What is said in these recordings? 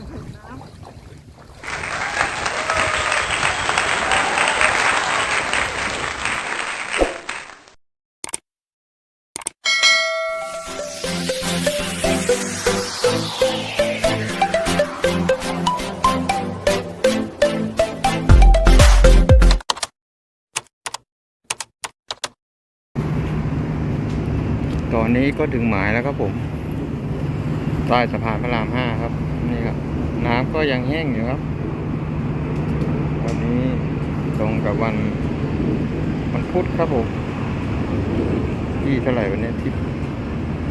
ตอนนี้ก็ถึงหมายแล้วครับผมใต้สะพานพระรามห้าครับ นี่ครับ น้ำก็ยังแห้งอยู่ครับตอนนี้ตรงกับวันวันพุธครับผมที่เท่าไหร่วันนี้ที่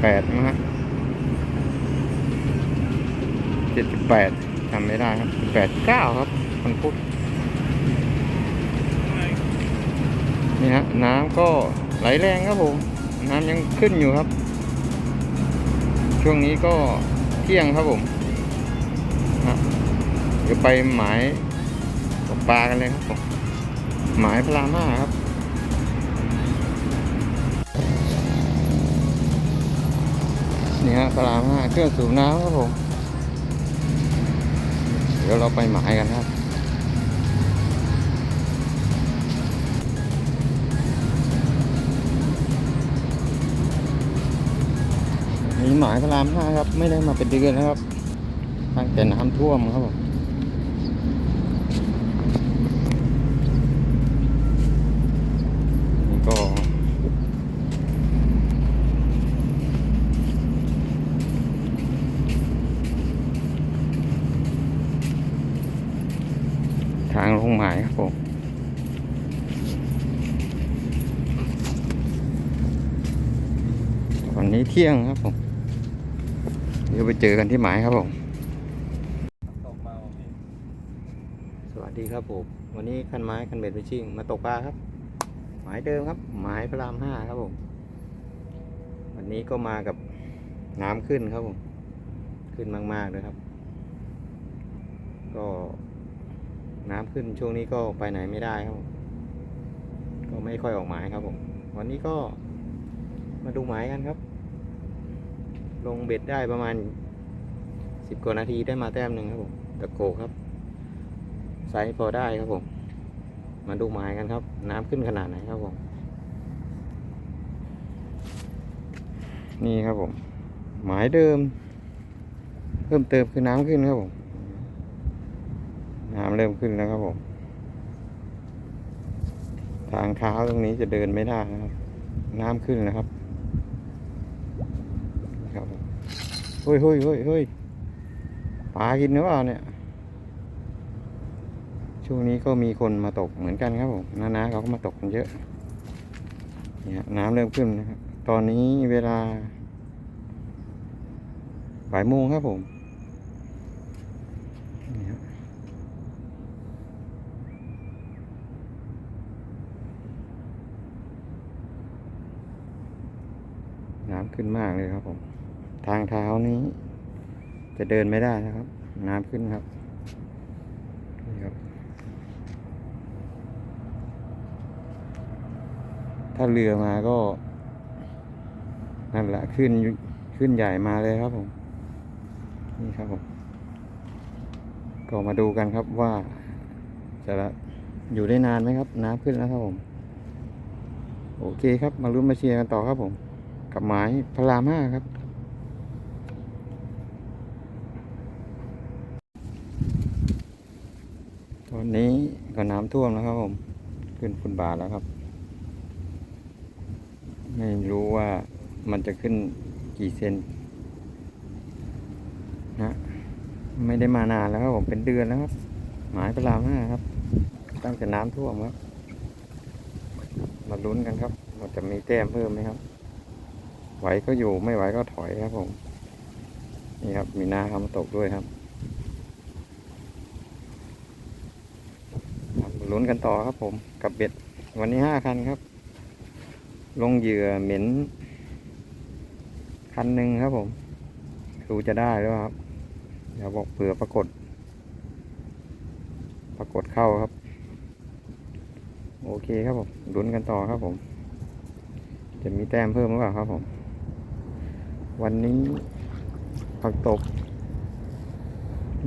แปดนะฮะเจ็ดสิบแปดจำไม่ได้ครับแปดเก้าครับวันพุธนี่ฮะน้ำก็ไหลแรงครับผม น้ำยังขึ้นอยู่ครับ ช่วงนี้ก็เที่ยงครับผม ดี๋ยวไปหมายตกปลากันเลยครับผมหมายพระรามห้าครับนี่ฮะพระรามห้าเครื่องสูบน้ำครับผมเดี๋ยวเราไปหมายกันครับมีหมายพระรามห้าครับ ไม่ได้มาเป็นเดือนแล้วครับตั้งแต่น้ำท่วมครับผมนี่ก็ทางลงหมายครับผม วั นี้เที่ยงครับผมเดี๋ยวไปเจอกันที่หมายครับผมตกมาสวัสดีครับผมวันนี้คันไม้คันเบ็ดไปชิ่งมาตกปลาครับ หมายเดิมครับ หมายพระรามห้าครับผมวันนี้ก็มากับน้ำขึ้นครับผมขึ้นมากๆเลยครับ ก็น้ำขึ้นช่วงนี้ก็ไปไหนไม่ได้ครับผมก็ไม่ค่อยออกหมายครับผม วันนี้ก็มาดูหมายกันครับ ลงเบ็ดได้ประมาณสิบกว่านาทีได้มาแต้มหนึ่งครับผมตะโกครับไซส์พอได้ครับผม มาดูหมายกันครับ น้ำขึ้นขนาดไหนครับผม นี่ครับผม หมายเดิม เพิ่มเติมคือน้ำขึ้นครับผม น้ำเริ่มขึ้นแล้วครับผม ทางเท้าตรงนี้จะเดินไม่ได้นะครับ น้ำขึ้นนะครับครับผม เฮ้ยเฮ้ยเฮ้ยเฮ้ยปลากินหรือเปล่าเนี่ย ช่วงนี้ก็มีคนมาตกเหมือนกันครับผมน้าๆเขาก็มาตกกันเยอะ เนี่ยน้ำเริ่มขึ้นนะครับ ตอนนี้เวลาบ่ายโมงครับผมนี่ฮะน้ำขึ้นมากเลยครับผม ทางเท้านี้ จะเดินไม่ได้นะครับ น้ำขึ้นครับนี่ครับ ถ้าเรือมาก็ นั่นแหละขึ้นขึ้นใหญ่มาเลยครับผม นี่ครับผมก็มาดูกันครับว่า จะอยู่ได้นานไหมครับ น้ำขึ้นแล้วครับผม โอเคครับ มาลุ้นมาเชียร์กันต่อครับผม กับหมายพระรามห้าครับ ต อนนี้ก็น้ำท่วมแล้วครับผม ขึ้นฟุตบาทแล้วครับ ไม่รู้ว่ามันจะขึ้นกี่เซนนะไม่ได้มานานแล้วครับผมเป็นเดือนแล้วครับ หมายพระรามห้าครับ ตั้งแต่น้ำท่วมครับ มาลุ้นกันครับว่าจะมีแต้มเพิ่มไหมครับ ไหวก็อยู่ไม่ไหวก็ถอยครับผม นี่ครับมีนาเขามาตกด้วยครับครับมาลุ้ นกันต่อครับผมกับเบ็ดวันนี้ห้าคันครับ ลงเหยื่อเหม็น คันหนึ่งครับผมดูจะได้แล้วครับเดี๋ยวบอกเผื่อปรากฏ ปรากฏเข้าครับ โอเคครับผมลุ้นกันต่อครับผม จะมีแต้มเพิ่มหรือเปล่าครับผม วันนี้ผักตบ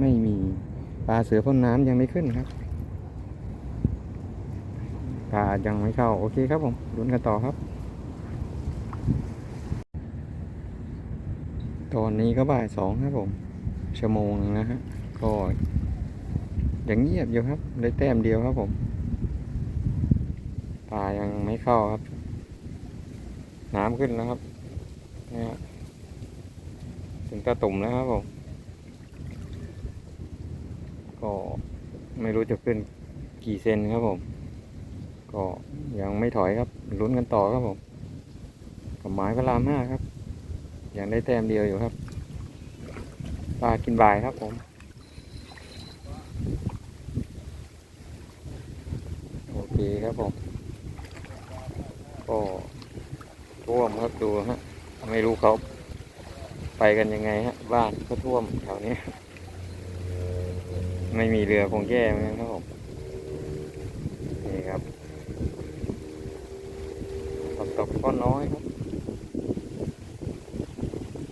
ไม่มีปลาเสือพ่นน้ำยังไม่ขึ้นครับ ปลายังไม่เข้า โอเคครับผมลุ้นกันต่อครับ ตอนนี้ก็บ่ายสองครับผมชั่วโมงนะฮะก็ยังเงียบอยู่ครับ ได้แต้มเดียวครับผมปลายังไม่เข้าครับ น้ำขึ้นแล้วครับนี่ฮะถึงตะตุ่มแล้วครับผมก็ไม่รู้จะขึ้นกี่เซนครับผม ก็ยังไม่ถอยครับลุ้นกันต่อครับผมกับหมายพระรามห้าครับ ยังได้แต้มเดียวอยู่ครับปลากินบ่ายครับผมโอเคครับผมก็ท่วมครับดูฮะไม่รู้เขาไปกันยังไงฮะบ้านก็ท่วมแถวนี้ ไม่มีเรือคงแย่เหมือนกันครับผม นี่ครับฝนตกก็น้อยครับ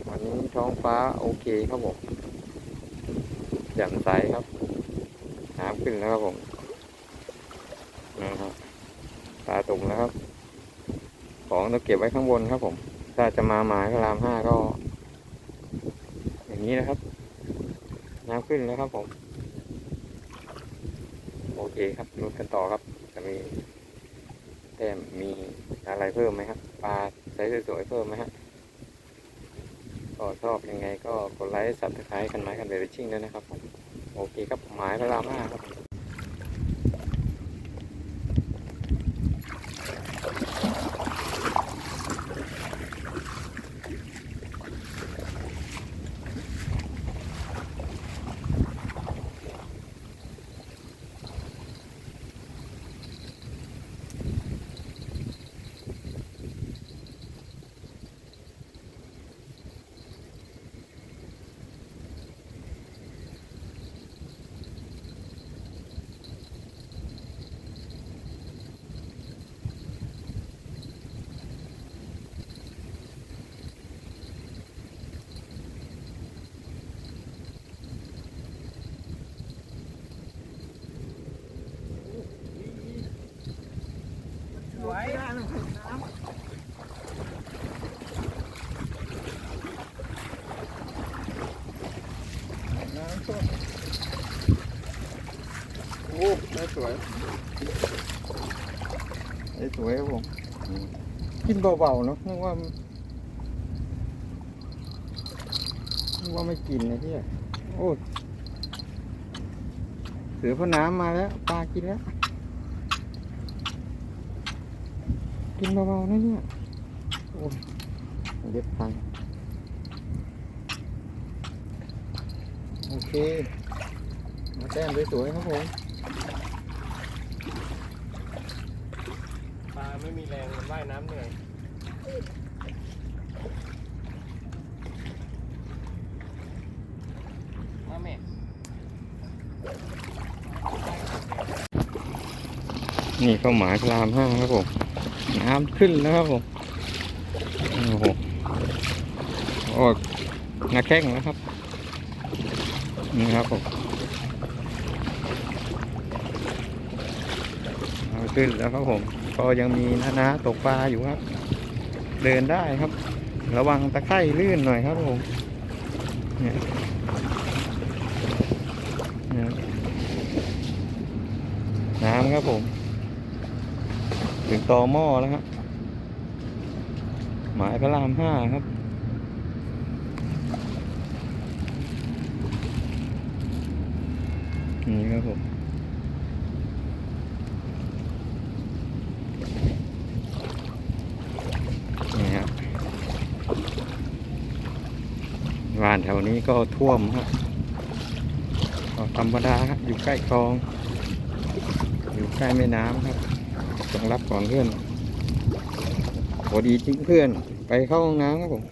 วันนี้ท้องฟ้าโอ เคครับผมแจ่มใสครับน้ำขึ้นแล้วครับผมนะครับตาตุ่มแล้วครับ ของต้องเก็บไว้ข้างบนครับผม ถ้าจะมาหมายพระรามห้าก็ อย่างนี้นะครับ น้ำขึ้นแล้วครับผม โอเคครับลุ้นกันต่อครับ จะมีแต้มมีอะไรเพิ่มไหมครับปลาไซส์สวยๆเพิ่มไหมฮะ ก็ชอบยังไงก็กดไลค์สับสไครต์กันไม้กันเบรชิ่งด้วยนะครับผมโอเคครับหมายเวลามากครับ สวยครับผมกินเบาๆเนาะนึกว่านึกว่าไม่กินนะพี่โอ้เสือพ่นน้ำมาแล้วปลากินแล้วกินเบาๆนะเนี่ยโอ้ยเด็บพังโอเคมาแต้มสวยๆครับผม ไม่มีแรงมันว่ายน้ำเหนื่อยมาแม่นี่ก็หมายพรามห้าครับผมน้ำขึ้นแล้วครับผมโอ้โหโอ้หนาแข้งแล้วครับ นี่ครับผมน้ำขึ้นแล้วครับผม ก็ยังมีนานาตกปลาอยู่ครับ เดินได้ครับ ระวังตะไคร่ลื่นหน่อยครับผมเนี่ยเนี่ยน้ำครับผม ถึงตอหม้อแล้วครับหมายพระรามห้าครับนี่ครับผม นี่ครับ บ้านแถวนี้ก็ท่วมครับก็ธรรมดาครับอยู่ใกล้คลอง อยู่ใกล้แม่น้ำครับต้องรับก่อนเพื่อนพอดีจริงเพื่อนไปเข้าห้องน้ำครับผม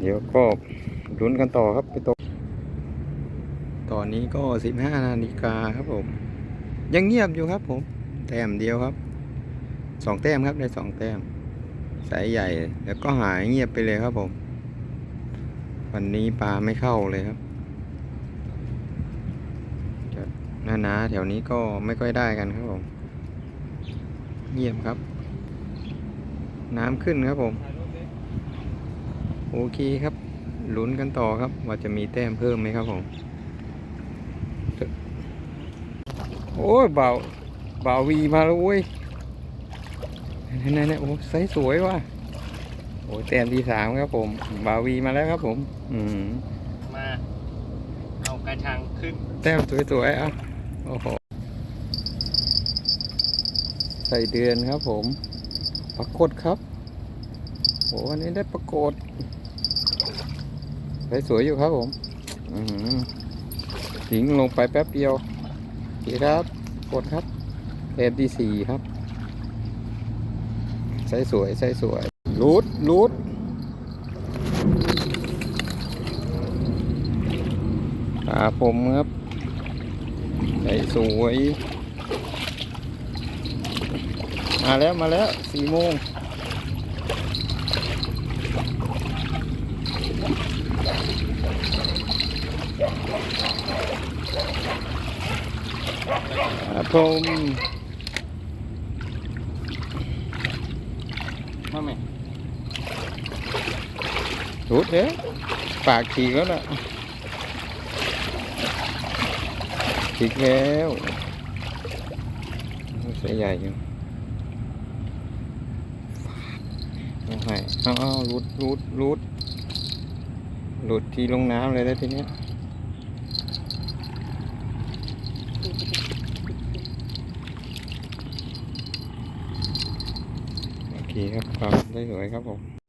เดี๋ยวก็ลุ้นกันต่อครับไปตกตอนนี้ก็สิบห้านาฬิกาครับผม ยังเงียบอยู่ครับผม แต้มเดียวครับสองแต้มครับได้สองแต้ม สายใหญ่แล้วก็หายเงียบไปเลยครับผม วันนี้ปลาไม่เข้าเลยครับหนานาแถวนี้ก็ไม่ค่อยได้กันครับผมเงียบครับ น้ำขึ้นครับผม โอเคครับลุ้นกันต่อครับ ว่าจะมีแต้มเพิ่มไหมครับผม โอ้ยเบาเบาวีมาแล้วเว้ยนั่นๆโอ้ไซส์สวยว่ะ อ้ยแต้มที่สามครับผม บาวีมาแล้วครับผม อืมมาเอากระชังขึ้น แต้มสวยๆอะโอ้โหใส่เดือนครับผมปรากฏครับโอ้วันนี้ได้ปรากฏใส่สวยอยู่ครับผมอือหือทิ้งลงไปแป๊บเดียวโอเคครับกดครับเอฟดีสี่ครับใส่สวยใส่สวย รูดรูดตาผมครับใส่สวย มาแล้วมาแล้วสี่โมงครับผมมาแม่ รูดเด้ปากฉีกแล้วล่ะฉีกแล้วเสียใหญ่อยู่เอาให้เอาเอารูดรูดรูดหลุดที่ลงน้ำเลยแล้วทีเนี้ยโอเคครับครับได้สวยครับผม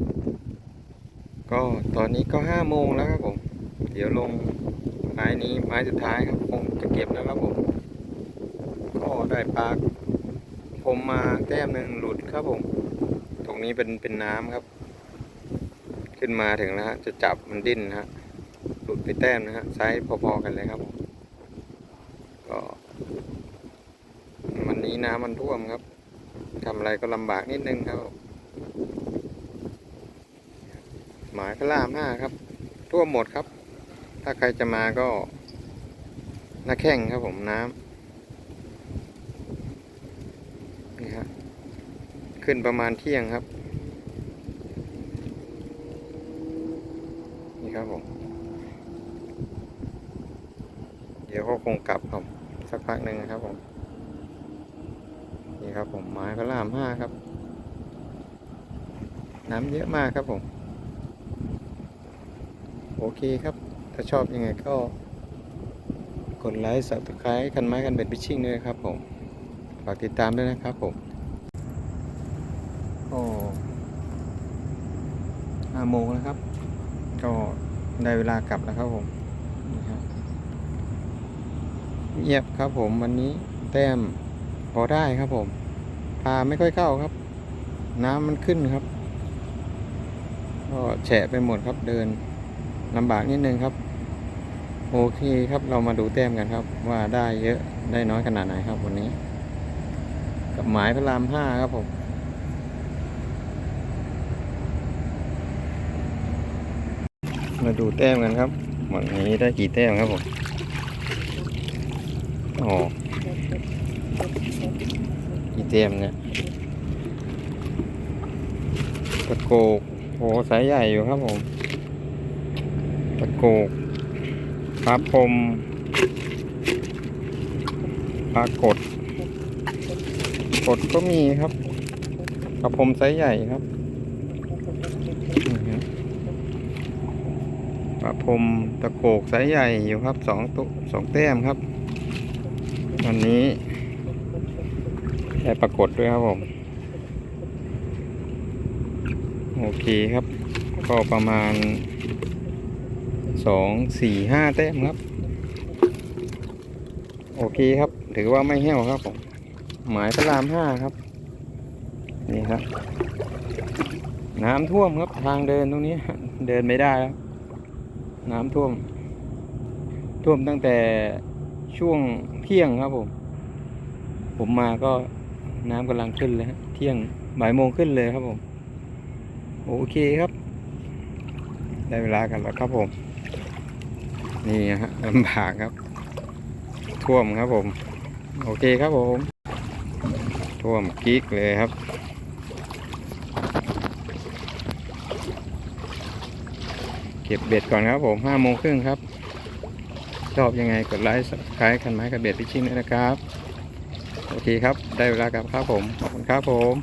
ก็ตอนนี้ก็ห้าโมงแล้วครับผม เดี๋ยวลงไม้นี้ไม้สุดท้ายครับคงจะเก็บแล้วครับผม ก็ได้ปลาผมมาแต้มหนึ่งหลุดครับผม ตรงนี้เป็นเป็นน้ำครับ ขึ้นมาถึงแล้วฮะจะจับมันดิ้นนะฮะหลุดไปแต้มนะฮะไซส์พอๆกันเลยครับผมก็วันนี้น้ำมันท่วมครับทำอะไรก็ลำบากนิดนึงครับผ มหมายพระรามห้าครับ ทั่วหมดครับ ถ้าใครจะมาก็หน้าแข้งครับผมน้ำนี่ฮะขึ้นประมาณเที่ยงครับ นี่ครับผม เดี๋ยวก็คงกลับครับสักพักหนึ่งครับผม นี่ครับผมหมายพระรามห้าครับ น้ำเยอะมากครับผม โอเคครับ ถ้าชอบยังไงก็ กดไลค์ subscribe คันไม้คันเบ็ดพิชชิ่งด้วยครับผมฝากติดตามด้วยนะครับผมก็ห้าโมงแล้วครับ ก็ได้เวลากลับแล้วครับผมนี่ครับเงียบครับผมวันนี้แต้มพอได้ครับผมปลาไม่ค่อยเข้าครับ น้ำมันขึ้นครับ ก็แฉะไปหมดครับเดิน ลำบากนิดนึงครับ โอเคครับเรามาดูแต้มกันครับ ว่าได้เยอะได้น้อยขนาดไหนครับวันนี้ กับหมายพระรามห้าครับผมมาดูแต้มกันครับวันนี้ได้กี่แต้มครับผมโอ๋อกี่แต้มเนี่ยตะโกกโหสายใหญ่อยู่ครับผม ตะโกกปลาพรมปลากดกดก็มีครับปลาพรมไซส์ใหญ่ครับกรับปลาพรมตะโกกไซส์ใหญ่อยู่ครับสองตุสองแต้มครับวันนี้ได้ปรากฏด้วยครับผม โอเคครับ ก็ประมาณ สองสี่ห้าแต้มครับ โอเคครับ ถือว่าไม่แห้วครับผมหมายพระรามห้าครับ นี่ครับ น้ำท่วมครับทางเดินตรงนี้ เดินไม่ได้แล้วน้ำท่วม ท่วมตั้งแต่ช่วงเที่ยงครับผม ผมมาก็น้ำกำลังขึ้นเลยฮะเที่ยงบ่ายโมงขึ้นเลยครับผม โอเคครับ ได้เวลากันแล้วครับผม นี่ฮะลำบากครับ ท่วมครับผม โอเคครับผม ท่วมกิ๊กเลยครับ เก็บเบ็ดก่อนครับผมห้าโมงครึ่งครับ ชอบยังไงกดไลค์คล้ายคันไม้กับเบ็ดพิชชิ่งด้วยนะครับ โอเคครับ ได้เวลากลับครับผม ขอบคุณครับผม